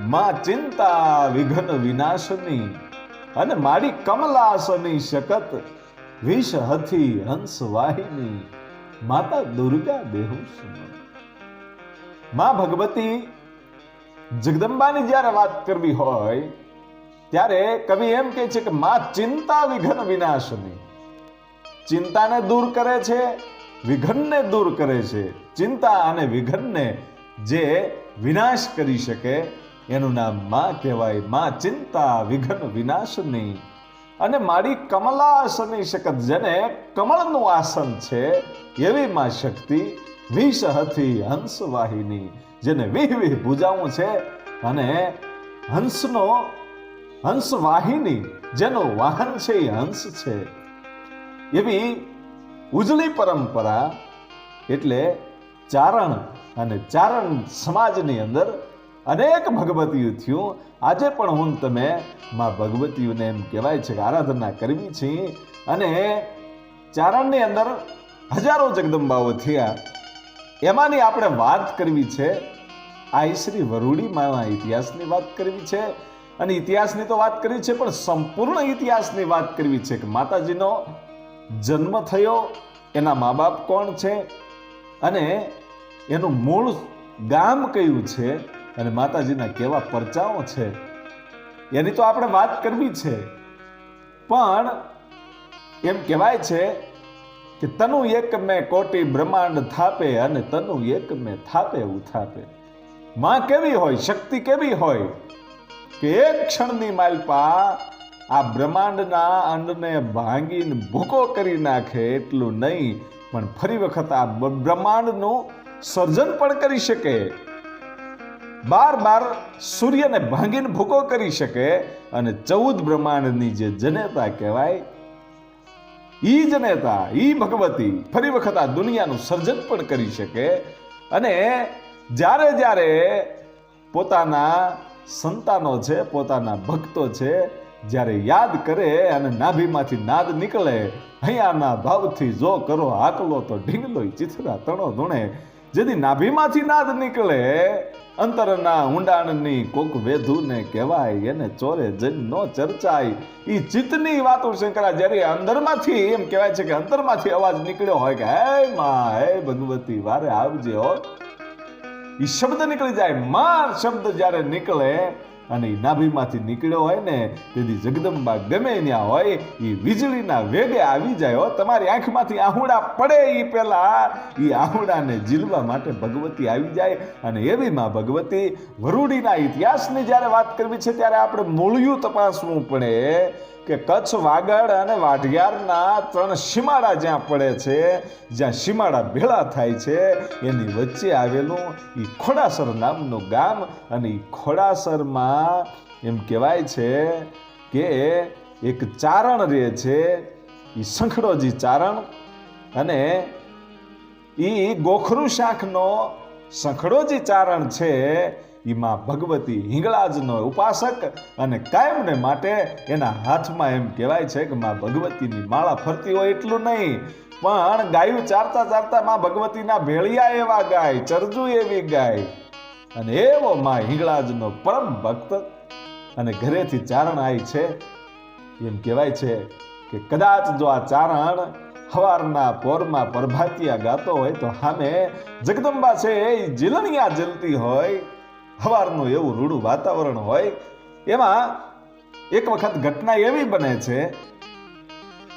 માં ચિંતા વિઘન વિનાશની અને મારી કમલાસની શકત વિષ હથી હંસ વાહિની. માતા દુર્ગા દેહુ માં ભગવતી, જગદંબાની જ્યારે વાત કરવી હોય, ત્યારે કવિ એમ કહે છે કે માં ચિંતા વિઘન વિનાશની. ચિંતાને દૂર કરે છે, વિઘનને દૂર કરે છે. ચિંતા અને વિઘનને જે વિનાશ કરી શકે એનું નામમાં કહેવાયમાં ચિંતા, વિઘ્ન, વિનાશની. અને મારી કમલાસની શકત જેને કમળનું આસન છે, એવી માં શક્તિ વિષ હતી હંસ વાહિની જેને વિહ વિહ ભુજાઓ છે. અને હંસનો હંસ વાહિની જેનું વાહન છે એ હંસ છે. એવી ઉજળી પરંપરા એટલે ચારણ અને ચારણ સમાજની અંદર અનેક ભગવતીઓ થયું. આજે પણ હું તમે માં ભગવતીઓને એમ કહેવાય છે કે આરાધના કરવી છે. અને ચારણની અંદર હજારો જગદંબાઓ થયા. એમાંની આપણે વાત કરવી છે. આ શ્રી વરુડી માના ઇતિહાસની વાત કરવી છે. અને ઇતિહાસની તો વાત કરવી છે, પણ સંપૂર્ણ ઇતિહાસની વાત કરવી છે કે માતાજીનો જન્મ થયો. એના મા બાપ કોણ છે? અને એનું મૂળ ગામ કયું છે? અને માતાજીના કેવા પરચાઓ છે, એની તો આપણે વાત કરવી છે. પણ એમ કહેવાય છે કે તનુ એક મેં કોટી બ્રહ્માંડ થાપે અને તનુ એક મેં થાપે ઉથાપે. માં કેવી હોય, શક્તિ કેવી હોય? કે એક ક્ષણની માલપા આ બ્રહ્માંડના અંડને ભાંગીને ભૂકો કરી નાખે એટલું નહીં, પણ ફરી વખત આ બ્રહ્માંડનું સર્જન પણ કરી શકે. બાર બાર સૂર્યને ભાંગીને ભૂકો કરી શકે અને ચૌદ બ્રહ્માંડની જે જનેતા કહેવાય, ઈ જનેતા, ઈ ભગવતી ફરી વખત આ દુનિયાનું સર્જન પણ કરી શકે અને જ્યારે જ્યારે પોતાના સંતાનો છે, પોતાના ભક્તો છે, જ્યારે યાદ કરે અને નાભીમાંથી નાદ નીકળે, અહીંયાના ભાવથી જો કરો હાકલો તો ઢીંગલોય ચિથરા તણો ધૂણે. જેથી નાભીમાંથી નાદ નીકળે અંતરના ઊંડાણની કોક વેધુને કહેવાય, એને ચોરે જન નો ચર્ચાય. એ ચિત્તની વાતો શંકરા જ્યારે અંદરમાંથી એમ કહેવાય છે કે અંતરમાંથી અવાજ નીકળ્યો હોય કે, હે માં, હે ભગવતી, વારે આવજે હો. એ શબ્દ નીકળી જાય. માં શબ્દ જ્યારે નીકળે અને નાભીમાંથી નીકળ્યો હોય ને, તેથી જગદંબા ગમે ત્યાં હોય એ વીજળીના વેગે આવી જાય હો, તમારી આંખમાંથી આહુડા પડે એ પહેલા એ આહુડાને જીલવા માટે ભગવતી આવી જાય અને એવી માં ભગવતી વરુડીના ઇતિહાસની જ્યારે વાત કરવી છે, ત્યારે આપણે મૂળિયું તપાસવું પડે. કે કચ્છ વાગડ અને વાઢિયારના ત્રણ સીમાડા જ્યાં પડે છે, જ્યાં સીમાડા ભેળા થાય છે, એની વચ્ચે આવેલું એ ખોડાસર નામનું ગામ અને એ ખોડાસરમાં એમ કહેવાય છે કે એક ચારણ રહે છે એ સંખડોજી ચારણ અને એ ગોખરું શાખનો સંખડોજી ચારણ છે એમાં ભગવતી હિંગળાજનો ઉપાસક અને કાયમને માટે એના હાથમાં એમ કહેવાય છે કે માં ભગવતીની માળા ફરતી હોય એટલું નહીં, પણ ગાયું ચારતા ચારતા માં ભગવતીના ભેળિયા એવા ગાય, ચરજુ એવી ગાય. અને એવો માં હિંગળાજનો પરમ ભક્ત અને ઘરેથી ચારણ આવી છે. એમ કહેવાય છે કે કદાચ જો આ ચારણ સવારના પોરમાં પ્રભાતિયા ગાતો હોય તો સામે જગદંબા છે એ જીલણિયા જલતી હોય. સવારનું એવું રૂડું વાતાવરણ હોય. એમાં એક વખત ઘટના એવી બને છે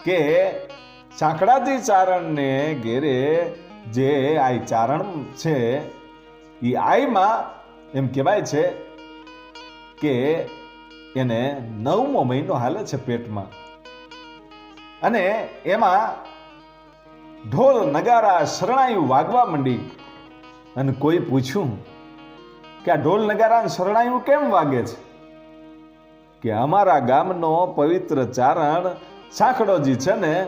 કે સાંકડાજી ચારણને ઘેરે જે આ ચારણ છે એ આઈમાં એમ કહેવાય છે કે એને નવમો મહિનો હાલે છે પેટમાં. અને એમાં ઢોલ નગારા શરણાયું વાગવા માંડી. અને કોઈ પૂછ્યું કે આ ઢોલ નગારા શરણાયું કેમ વાગે છે? કે અમારા ગામનો પવિત્ર ચારણ સાંકડોજી છે ને,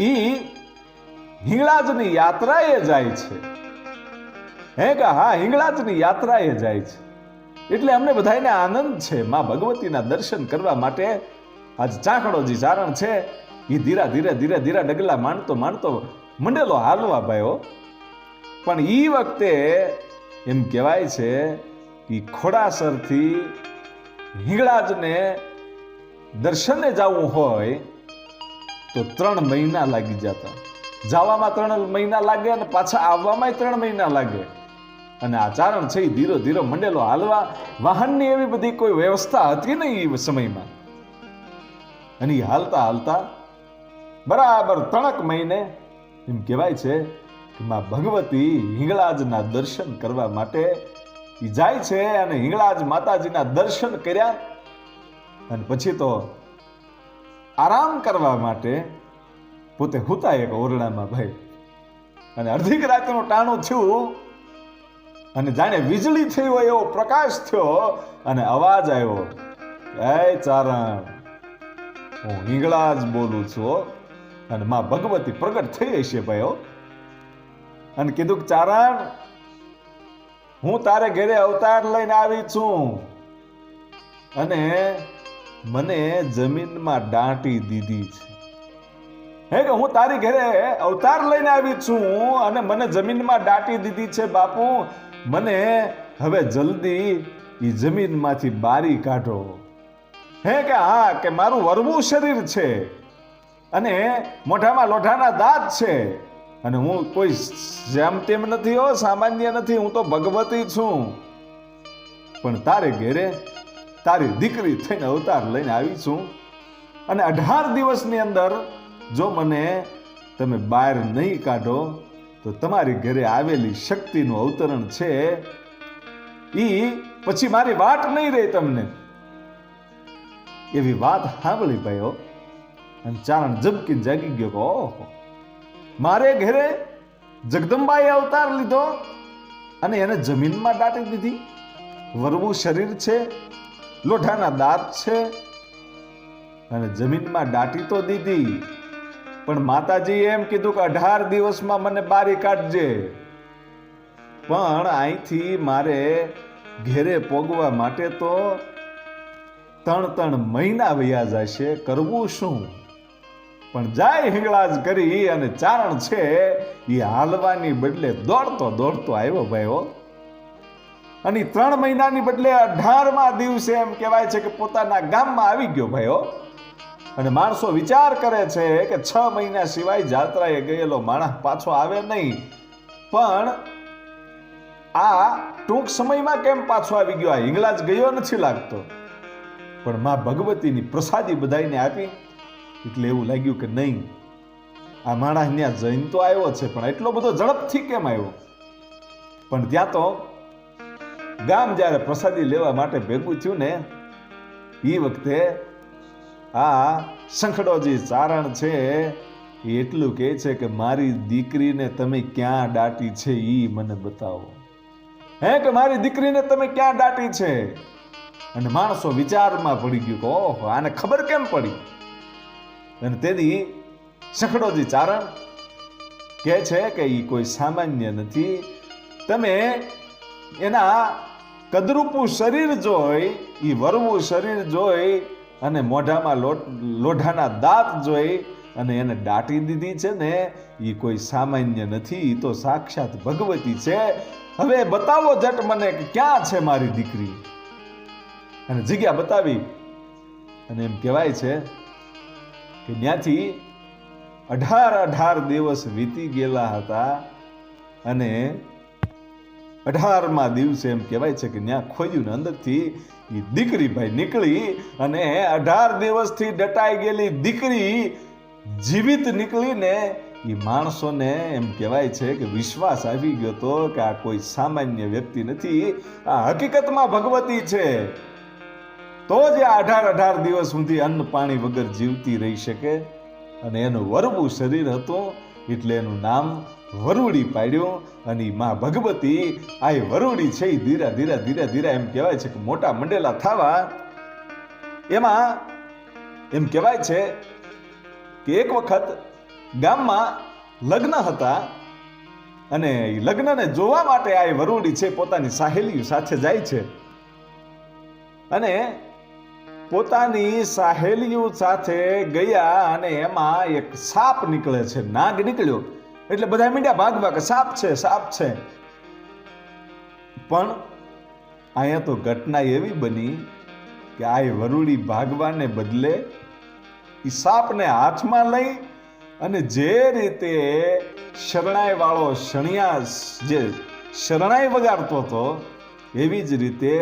ઈ હિંગળાજની યાત્રાએ જાય છે. હે કે? હા, હિંગળાજની યાત્રાએ જાય છે. એટલે અમને બધાને આનંદ છે માં ભગવતીના દર્શન કરવા માટે. આજ ચાંકડોજી ચારણ છે એ ધીરા ધીરે ધીરે ધીરે ડગલા માંડતો માંડતો મંડેલો હાલવા ભાઈઓ પણ એ વખતે એમ કહેવાય છે કે ખોડાસરથી હિંગળાજને દર્શને જવું હોય તો ત્રણ મહિના લાગી જતા. જવામાં ત્રણ મહિના લાગે અને પાછા આવવામાં ત્રણ મહિના લાગે. અને આ ચારણ છે એ ધીરો ધીરો મંડેલો હાલવા વાહનની એવી બધી કોઈ વ્યવસ્થા હતી નહીં એ સમયમાં. અને હાલતા હાલતા બરાબર તણક મહિને એમ કહેવાય છે કે માં ભગવતી હિંગળાજના દર્શન કરવા માટે એ જાય છે અને હિંગળાજ માતાજીના દર્શન કર્યા અને પછી તો આરામ કરવા માટે પોતે હુતા એક ઓરડામાં ભાઈ અને અડધીક રાતનું ટાણું થયું અને જાણે વીજળી થઈ હોય એવો પ્રકાશ થયો અને અવાજ આવ્યો એ ચારણ, હું હિંગળાજ બોલું છું. અને માં ભગવતી પ્રગટ થઈ હશે ભાઈ અને કીધું કે, ચારણ, હું તારે ઘરે અવતાર લઈને આવી છું. અને મને જમીનમાં દાંટી દીધી છે. હે કે હું તારી ઘરે અવતાર લઈને આવી છું અને મને જમીનમાં દાટી દીધી છે બાપુ. મને હવે જલ્દી એ જમીનમાંથી બારી કાઢો. હે કે હા, કે મારું વરવું શરીર છે. અને મોઢામાં લોઢાના દાંત છે. અને હું કોઈ જેમ તેમ નથી હો, સામાન્ય નથી, હું તો ભગવતી છું. પણ તારે ઘેરે તારી દીકરી થઈને અવતાર લઈને આવી છું. અને અઢાર દિવસની અંદર જો મને તમે બહાર નહીં કાઢો, તો તમારી ઘરે આવેલી શક્તિનું અવતરણ છે. એ પછી મારી વાટ નહીં રહે તમને. એવી વાત સાંભળી ભાઈઓ અને ચારણ ઝબકી જાગી ગયો કે, ઓહો. મારે ઘરે જગદંબાએ અવતાર લીધો અને એને જમીનમાં દાટી દીધી. વરવું શરીર છે, લોઢાના દાંત છે, અને જમીનમાં દાટી તો દીધી. પણ માતાજીએ એમ કીધું કે અઢાર દિવસમાં મને બારી કાઢજે. પણ અહીંથી મારે ઘેરે પોગવા માટે તો ત્રણ ત્રણ મહિના વયા જશે. કરવું શું? પણ જાય હિંગળાજ કરી અને ચારણ છે, એ હાલવાની બદલે દોડતો દોડતો આવ્યો ભાઈઓ. અને ત્રણ મહિનાની બદલે અઢારમા દિવસે એમ કહેવાય છે કે પોતાના ગામમાં આવી ગયો ભાઈઓ. અને માણસો વિચાર કરે છે કે છ મહિના સિવાય જાત્રાએ ગયેલો માણસ પાછો આવે નહીં. પણ આ ટૂંક સમયમાં કેમ પાછો આવી ગયો? આ હિંગળાજ ગયો નથી લાગતો. પણ માં ભગવતીની પ્રસાદી બધાઈને આપી. એટલે એવું લાગ્યું કે નહીં, આ માણસ ત્યાં જૈન તો આવ્યો છે, પણ એટલો બધો ઝડપથી કેમ આવ્યો? પણ ત્યાં તો ગામ જ્યારે પ્રસાદી લેવા માટે ભેગું થયું ને એ વખતે આ શંખડોજી ચારણ છે, એ એટલું કહે છે કે મારી દીકરીને તમે ક્યાં દાટી છે એ મને બતાવો. હે કે મારી દીકરીને તમે ક્યાં દાટી છે? અને માણસો વિચારમાં પડી ગયું કે ઓહો, આને ખબર કેમ પડી? અને તેથી સખડોજી ચારણ કહે છે કે એ કોઈ સામાન્ય નથી. તમે એના કદરૂપું શરીર જોઈ એ વરવું શરીર જોઈ, અને મોઢામાં લોઢાના દાંત જોઈ, અને એને દાટી દીધી છે ને એ કોઈ સામાન્ય નથી એ તો સાક્ષાત ભગવતી છે. હવે બતાવો જટ મને કે ક્યાં છે મારી દીકરી? અને જગ્યા બતાવી. અને એમ કહેવાય છે કે ત્યાંથી અઢાર અઢાર દિવસ વીતી ગયેલા હતા અને અઢારમા દિવસે એમ કહેવાય છે કે ત્યાં ખોજ્યું ને અંદરથી એ દીકરી ભાઈ નીકળી અને અઢાર દિવસથી ડટાઈ ગયેલી દીકરી જીવિત નીકળીને એ માણસોને એમ કહેવાય છે કે વિશ્વાસ આવી ગયો તો કે આ કોઈ સામાન્ય વ્યક્તિ નથી. આ હકીકતમાં ભગવતી છે. તો જ અઢાર અઢાર દિવસ સુધી અન્ન પાણી વગર જીવતી રહી શકે અને એનું વરવું શરીર હતું એટલે એનું નામ વરુડી પાડ્યું અને મા ભગવતી આ વરુડી છે એ ધીરે ધીરે ધીરે ધીરે એમ કહેવાય છે કે મોટા મંડેલા થવા એમાં એમ કહેવાય છે કે એક વખત ગામમાં લગ્ન હતા અને એ લગ્નને જોવા માટે આ વરુડી છે પોતાની સાહેલીઓ સાથે જાય છે. અને પોતાની સહેલીઓ સાથે ગયા અને એમાં એક સાપ નીકળે છે, નાગ નીકળ્યો. એટલે બધા મીંડ્યા ભાગવા કે સાપ છે સાપ છે. પણ અહીંયા તો ઘટના એવી બની કે આ વરુડી ભાગવાને બદલે એ સાપને હાથમાં લઈ અને જે રીતે શરણાઈ વાળો શણિયા જે શરણાઈ વગાડતો હતો, એવી જ રીતે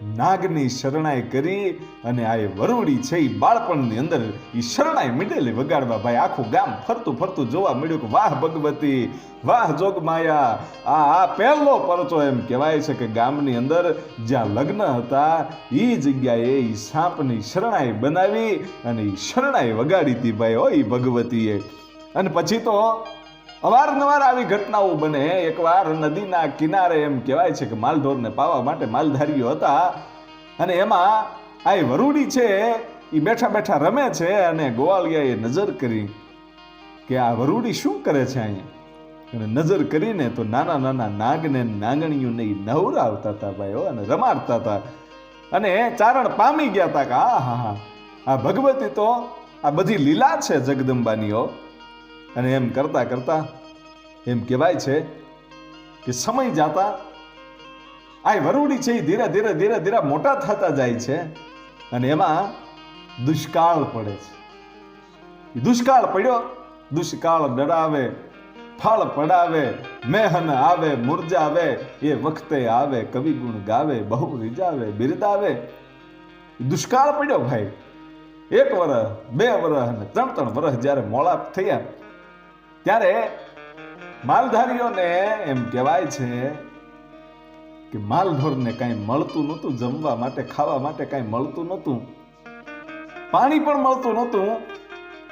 નાગની શરણાઈ કરી અને આ વરુડી છે એ બાળપણની અંદર એ શરણાઈ મીડેલી વગાડવા ભાઈ આખું ગામ ફરતું ફરતું જોવા મળ્યું કે વાહ ભગવતી, વાહ જોગમાયા આ આ પહેલો પરચો એમ કહેવાય છે કે ગામની અંદર જ્યાં લગ્ન હતા એ જગ્યાએ એ સાપની શરણાઈ બનાવી અને એ શરણાઈ વગાડી હતી ભાઈ હો એ ભગવતીએ. અને પછી તો અવારનવાર આવી ઘટનાઓ બને. એકવાર નદીના કિનારે એમ કહેવાય છે કે માલઢોરને પાવા માટે માલધારીઓ હતા અને એમાં આ વરુડી છે એ બેઠા બેઠા રમે છે અને ગોવાળિયાએ નજર કરી કે આ વરુડી શું કરે છે અહીંયા? અને નજર કરીને તો નાના નાના નાગને નાગણીઓને એ નવરાવતા હતા ભાઈઓ અને રમાડતા હતા અને ચારણ પામી ગયા હતા કે આ હા હા આ ભગવતી તો આ બધી લીલા છે જગદંબાનીઓ અને એમ કરતા કરતા એમ કહેવાય છે કે સમય જાતા આ વરુડી છે એ ધીરે ધીરે ધીરે ધીરે મોટા થતા જાય છે અને એમાં દુષ્કાળ પડે છે. દુષ્કાળ પડ્યો, દુષ્કાળ ડરાવે ફળ પડાવે, મેહન આવે મુરજાવે એ વખતે આવે કવિ ગુણ ગાવે, બહુ રીજાવે બિરદાવે. દુષ્કાળ પડ્યો ભાઈ. એક વર્ષ બે વર્ષ અને ત્રણ ત્રણ વર્ષ જ્યારે મોળાપ થયા ત્યારે માલધારીઓને એમ કહેવાય છે કે માલઢોરને કાંઈ મળતું નહોતું, જમવા માટે, ખાવા માટે કાંઈ મળતું નહોતું. પાણી પણ મળતું નહોતું.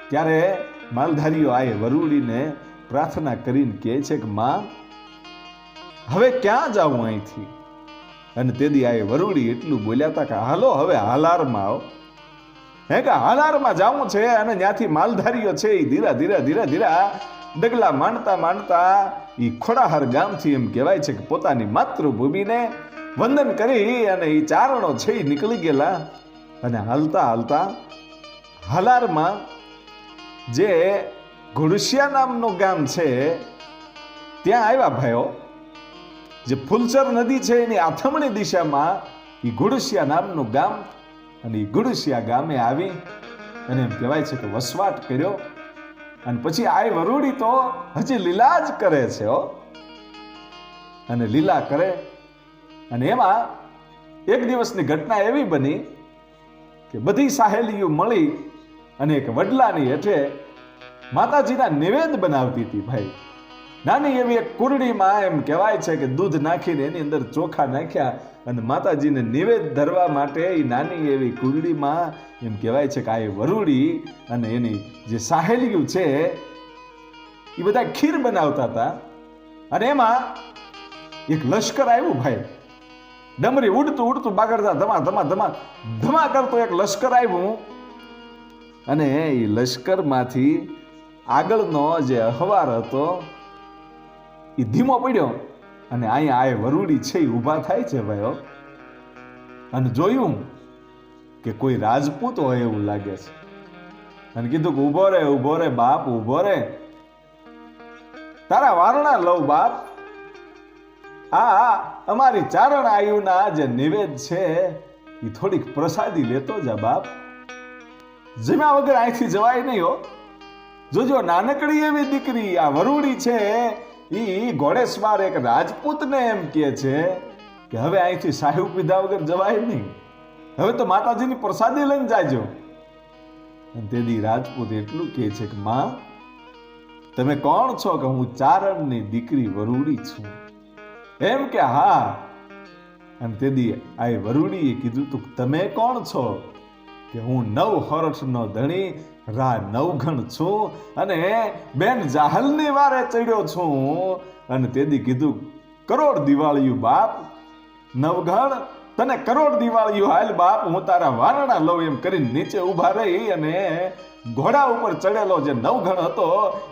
ત્યારે માલધારીઓ આ વરુડીને પ્રાર્થના કરીને કહે છે કે, માં, હવે ક્યાં જાવું અહીંથી? અને તેદી આ વરુડી એટલું બોલ્યા હતા કે, હાલો, હવે હાલારમાં આવો. હે કે, હાલારમાં જાવું છે અને ત્યાંથી માલધારીઓ છે એ ધીરા ધીરા ધીરા ધીરા ડગલા માંડતા માંડતા એ ખોડાહાર ગામથી એમ કહેવાય છે કે પોતાની માતૃભૂમિને વંદન કરી અને એ ચારણો છે નીકળી ગયેલા. અને હાલતા હાલતા હાલારમાં જે ઘોડસિયા નામનું ગામ છે, ત્યાં આવ્યા ભાઈઓ. જે ફુલચર નદી છે એની આથમણી દિશામાં એ ગુડસિયા નામનું ગામ અને એ ગુડસિયા ગામે આવી અને એમ કહેવાય છે કે વસવાટ કર્યો. અને પછી આ વરૂડી તો હજી લીલા જ કરે છે, હો. અને લીલા કરે. અને એમાં એક દિવસની ઘટના એવી બની કે બધી સાહેલીઓ મળી અને એક વડલાની હેઠે માતાજીના નિવેદ બનાવતી હતી, ભાઈ. નાની એવી એક કુરડીમાં એમ કહેવાય છે કે દૂધ નાખીને એની અંદર ચોખા નાખ્યા અને માતાજીને નિવેદ ધરવા માટે એ નાની એવી કુરડીમાં એમ કહેવાય છે કે આ એ વરુડી અને એની જે સાહેલીઓ છે એ બધા ખીર બનાવતા હતા. અને એમાં એક લશ્કર આવ્યું ભાઈ. ડમરી ઉડતું ઉડતું બાગડતા ધમા ધમા ધમા ધમા કરતો એક લશ્કર આવ્યું. અને એ લશ્કરમાંથી આગળનો જે અહવાર હતો એ ધીમો પડ્યો અને અહીંયા આ વરુડી છે એ ઊભા થાય છે ભાઈઓ અને જોયું કે કોઈ રાજપૂત હોય એવું લાગે છે. અને કીધું કે ઊભો રે ઊભો રે બાપ, ઊભો રે. તારા વારણા લઉં બાપ. આ અમારી ચારણ આયુના જે નિવેદ છે એ થોડીક પ્રસાદી લેતો જા બાપ. જમ્યા વગર અહીંથી જવાય નહીં, હો. જોજો, નાનકડી એવી દીકરી, આ વરુડી છે ઈ ઘોડેસવાર એક રાજપૂતને એમ કહે છે કે હવે અહીંથી સાહેબ પીધા વગર જવાય નહીં. હવે તો માતાજીની પ્રસાદી લઈને જાજો. તેથી રાજપૂત એટલું કહે છે કે, માં, તમે કોણ છો કે હું ચારણની દીકરી વરુડી છું? એમ કે, હા. અને તેથી આ વરુડીએ કીધું, તું તમે કોણ છો કે હું નવ હરઠનો ધણી રા નવઘણ છું અને બેન જાહલની વારે ચડ્યો છું. અને તેદી કીધું, કરોડ દિવાળીયું બાપ, નવઘણ, તને કરોડ દિવાળીયું હાલ બાપ, હું તારા વારણા લઉં એમ કરીને નીચે ઊભા રહી અને ઘોડા ઉપર ચડેલો જે નવઘણ હતો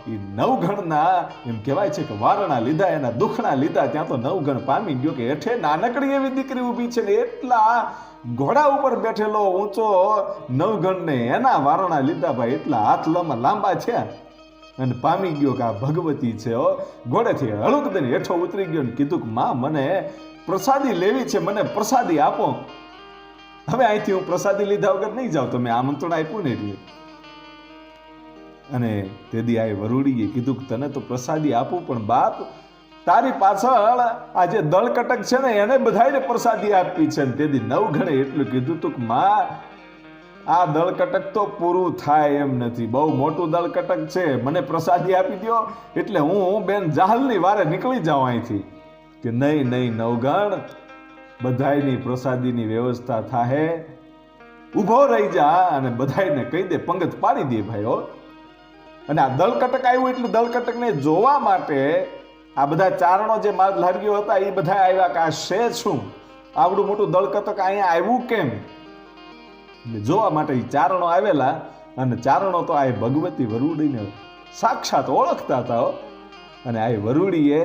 એ નવઘણના એમ કહેવાય છે કે વારણા લીધા, એના દુખણા લીધા, ત્યાં તો નવઘણ પામી ગયો કે હેઠે નાનકડી એવી દીકરી ઊભી છે ને એટલા ઘોડા ઉપર બેઠેલો ઊંચો નવગણને એના વારણા લીધા ભાઈ એટલા હાથ લાંબા લાંબા છે. અને પામી ગયો કે આ ભગવતી છે, હો. ઘોડેથી હળુક દઈને હેઠો ઉતરી ગયો કીધું કે, માં, મને પ્રસાદી લેવી છે, મને પ્રસાદી આપો. હવે અહીંથી હું પ્રસાદી લીધા વગર નહીં જાઉં. તમે આમંત્રણ આપ્યું ને એટલે. અને તેદી આ વરુડીએ કીધું કે, તને તો પ્રસાદી આપું, પણ બાપ તારી પાછળ આ જે દળકટક છે ને, એને બધાને પ્રસાદી આપી છે તેદી નવ ગણે એટલું કીધું તું માં, આ દળકટક તો પૂરું થાય એમ નથી. બહુ મોટું દળકટક છે. મને પ્રસાદી આપી દો એટલે હું બેન જાહલની વારે નીકળી જાઉં અહીંથી. કે નહીં નહીં નવગણ બધાયની પ્રસાદીની વ્યવસ્થા થાય ઊભો રહી જા અને બધાયને કહી દે, પંગત પાડી દે ભાઈ હો અને આ દલકટક આવ્યું એટલે દલકટકને જોવા માટે આ બધા ચારણો જે લાર્ગીઓ હતા એ બધા આવ્યા કે આ છે શું? આવડું મોટું દળકતક અહીંયા આવ્યું કેમ? જોવા માટે એ ચારણો આવેલા, અને ચારણો તો આ ભગવતી વરુડીને સાક્ષાત ઓળખતા હતા અને આ વરુડીએ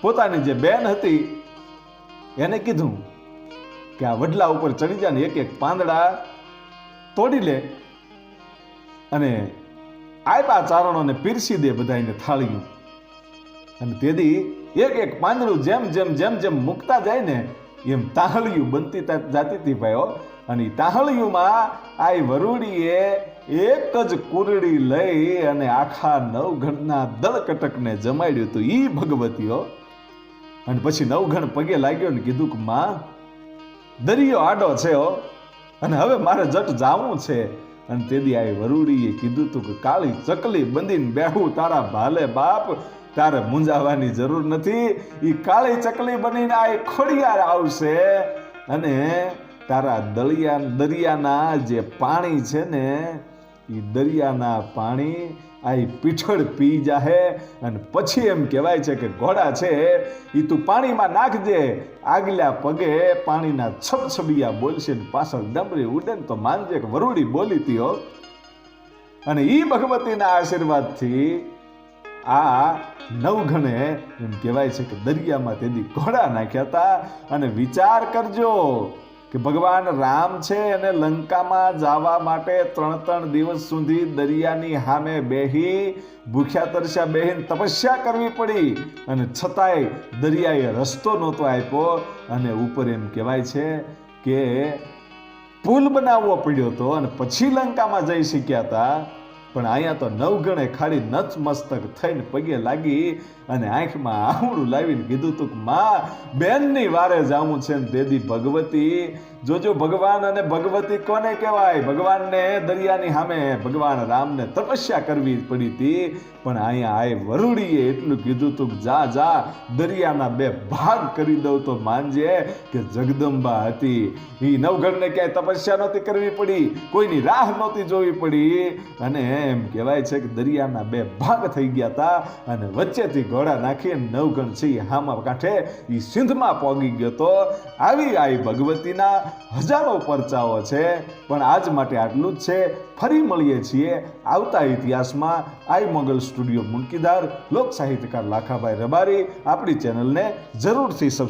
પોતાની જે બેન હતી, એને કીધું કે આ વડલા ઉપર ચડી જાય ને એક એક પાંદડા તોડી લે. અને આપ્યા ચારણોને પીરસી દે બધાને થાળીયું અને તેથી એક એક પાંદડું જેમ જેમ જેમ જેમ મૂકતા જાય ને, એમ તાહળિયું બનતી જાતી હતી ભાઈઓ અને તાહળિયુંમાં આ વરુડીએ એક જ કુરડી લઈ અને આખા નવઘણના દળકટકને જમાડ્યું હતું. ઈ ભગવતીઓ અને પછી નવઘણ પગે લાગ્યો ને કીધું કે, માં, દરિયો આડો છે હો. અને હવે મારે જટ જાવું છે. અને તેદી આ વરુડીએ કીધું તું કે, કાળી ચકલી બંધીને બેહું તારા ભાલે બાપ તારે મૂંઝાવાની જરૂર નથી. એ કાળી ચકલી બનીને આ ખોડિયાર આવશે અને તારા દરિયા દરિયાના જે પાણી છે ને એ દરિયાના પાણી આ પીઠળ પી જાહે. અને પછી એમ કહેવાય છે કે ઘોડા છે એ તું પાણીમાં નાખજે આગલા પગે પાણીના છબછબિયા બોલશે ને પાછળ ડમરી ઉડે તો માનજે કે વરુડી બોલી હો. અને ઈ ભગવતીના આશીર્વાદથી આ નવઘણે એમ કહેવાય છે કે દરિયામાં તેદી ઘોડા નાખ્યા હતા અને વિચાર કરજો કે ભગવાન રામ છે અને લંકામાં જવા માટે ત્રણ ત્રણ દિવસ સુધી દરિયાની સામે બેહી ભૂખ્યા તરસ્યા બેહીને તપસ્યા કરવી પડી અને છતાંય દરિયાએ રસ્તો નહોતો આપ્યો અને ઉપર એમ કહેવાય છે કે પુલ બનાવવો પડ્યો હતો અને પછી લંકામાં જઈ શક્યા હતા. પણ અહીંયા તો નવગણે ખાલી નચમસ્તક થઈને પગે લાગી અને આંખમાં આવડું લાવીને કીધું તું માં, બેનની વારે જાવું છે ને દેદી ભગવતી. જોજો ભગવાન અને ભગવતી કોને કહેવાય? ભગવાનને દરિયાની સામે ભગવાન રામને તપસ્યા કરવી પડી હતી. પણ અહીંયા આય વરુડીએ એટલું કીધું તું જા જા, દરિયાના બે ભાગ કરી દઉં તો માનજે કે જગદંબા હતી. એ નવગણને ક્યાંય તપસ્યા નહોતી કરવી પડી. કોઈની રાહ નહોતી જોવી પડી. અને એમ કહેવાય છે કે દરિયાના બે ભાગ થઈ ગયા હતા અને વચ્ચેથી ઘોડા નાખી નવગણ છે હામા કાંઠે એ સિંધમાં પોગી ગયો તો આવી આઈ ભગવતીના હજારો પરચાઓ છે. પણ આજ માટે આટલું જ છે. ફરી મળીએ છીએ આવતા ઇતિહાસમાં. આઈ મોગલ સ્ટુડિયો મુનકીદાર લોક સાહિત્યકાર લાખાભાઈ રબારી આપણી ચેનલને જરૂરથી